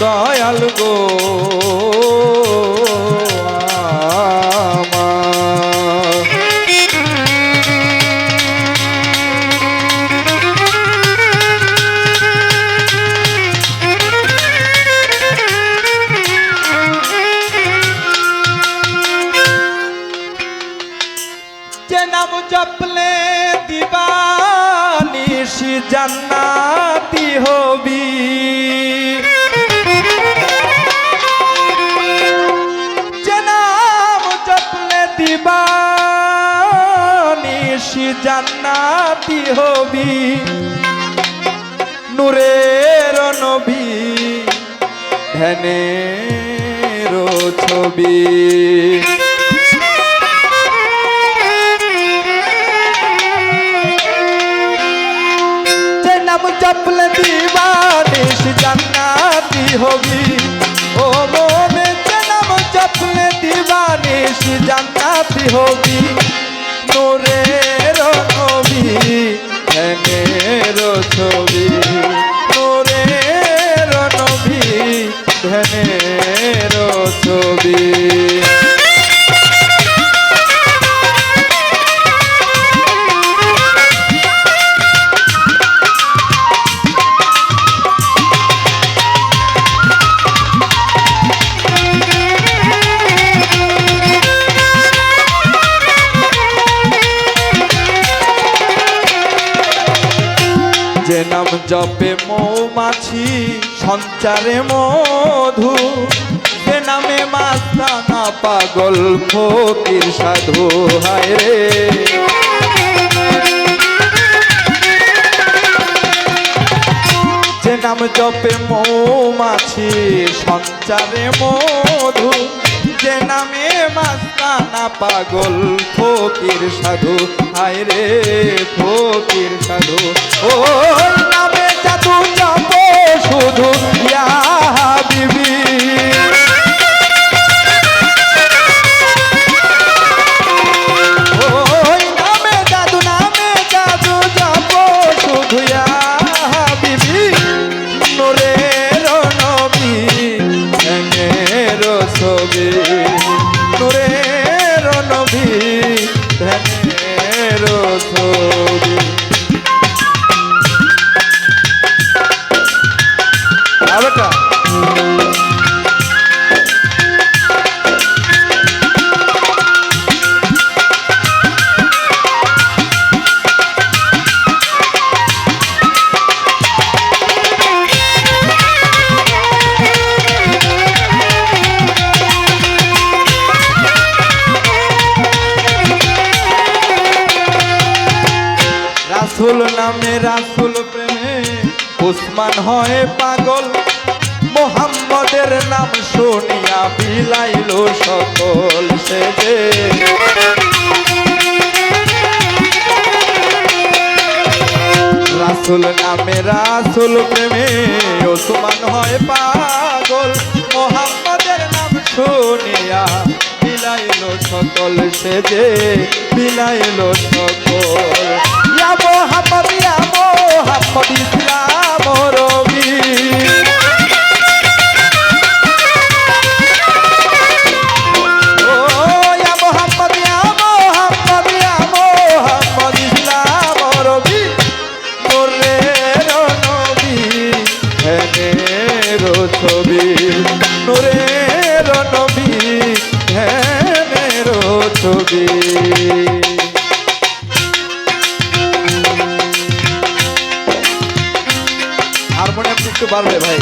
দয়াল গো নাম জপলে দিবানিশি জান্নাতি হবি। জান্নাতি হবি, নূরের নবী, ধ্যানের ছবি। নাম জপলে দিবানিস জান্নাতি হবি। ও মনে নাম জপলে দিবানিস জান্নাতি হবি। নবী ধ্যানের ছবি নোরের নবী ধ্যানের ছবি। যে নাম জপে মৌমাছি, সঞ্চারে মধু। যে নামে মাস্তানা পাগল ফকির সাধু, হায় রে। যে নাম জপে মৌমাছি, সঞ্চারে মধু। যে নামে মাস্তানা পাগল ফকির সাধু, হায় রে ফকির সাধু। ও আবেটা রাসুল নামে রাসুল প্রেমে উসমান হয় পাগল। মোহাম্মদের নাম শুনিয়া বিলাইল সকল সে রাসুল নামে, রাসুল প্রেমে ওসমান হয় পাগল। মোহাম্মদের নাম শুনিয়া বিলাইল সকল সে যে বিলাইল সকল। ইয়া মোহাম্মদ মোহাম্মদ একটু পারবে ভাই।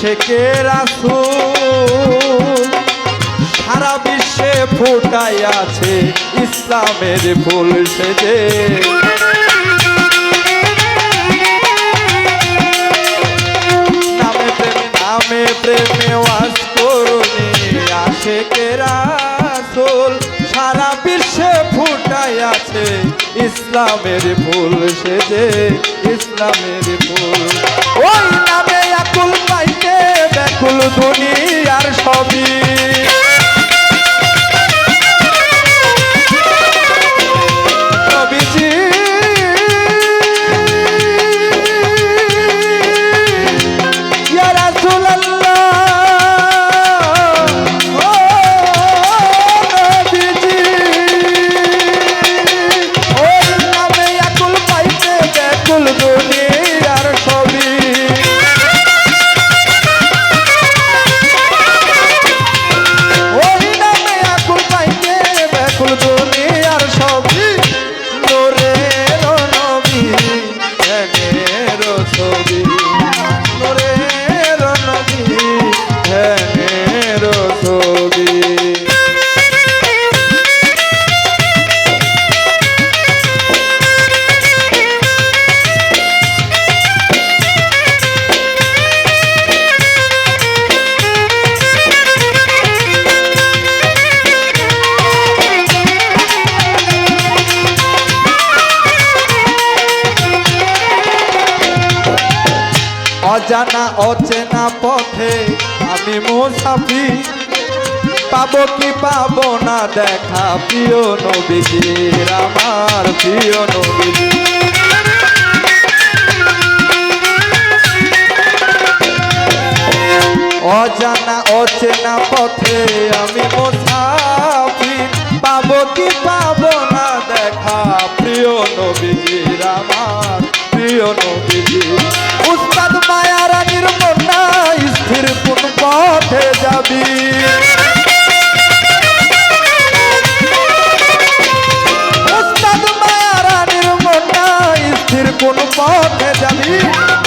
আশেকে রাসূল সারা বিশ্বে ফুটাই আছে ইসলামের ফুল সেজে। নামে প্রেমে নামে প্রেমে ওয়াজ করুনি আশেকে রাসূল সারা বিশ্বে ফুটাই আছে ইসলামের ফুল সেজে, ইসলামের ফুল ব্যাকুল দুনিয়ার অজানা, অচেনা পথে আমি মুসাফি পাবো কি পাবো না দেখা, প্রিয় নবীজির আমার প্রিয় নবীজি অজানা, অচেনা পথে আমি মুসাফি পাবো কি পাবো কোন পথে যাবি?